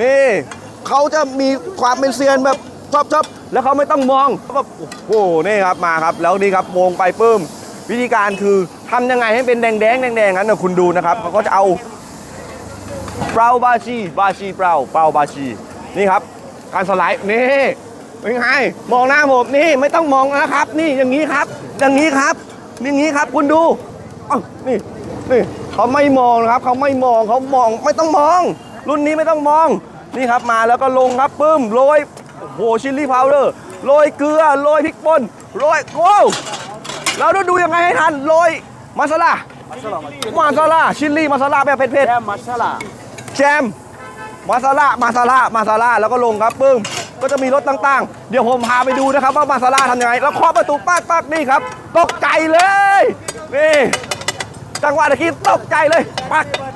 นี่เขาจะมีความเป็นเซียนแบบชอบชอบแล้วเขาไม่ต้องมองแบบโอ้โหนี่ครับมาครับ แล้วนี่ครับวงไปปื้ม วิธีการคือทำยังไงให้เป็นแดงแดงแดงแดงนั้นนะคุณดูนะครับเขาก็จะเอาเปราบาชีบาชีเปราเปราบาชีนี่ครับ การสไลด์นี่เป็นไงมองหน้าผมนี่ไม่ต้องมองนะครับ นี่อย่างนี้ครับ อย่างนี้ครับอย่างนี้ครับคุณดูอ้าวนี่นี่เขาไม่มองนะครับเขาไม่มองเขามองไม่ต้องมอง รุ่นนี้ไม่ต้องมองนี่ครับมาแล้วก็ลงครับปึ้มโรยโอ้โหชิลลี่พาวเดอร์โรยเกลือโรยพริกป่นโรยโว้วเราต้องดูยังไงให้ทันโรยมาซาลามาซาลาชิลลี่มาซาลาแบบเผ็ดแค่มัสลาๆแจมมาซาลามาซาลามาซาลาแล้วก็ลงครับปึ้มก็จะมีรสต่างๆ เดี๋ยวผมพาไปดูนะครับว่ามาซาลาทำยังไง แล้วเคาะประตูปากปากนี่ครับตกใจเลยนี่จังหวะตะกี้ตกใจเลยปักโอ้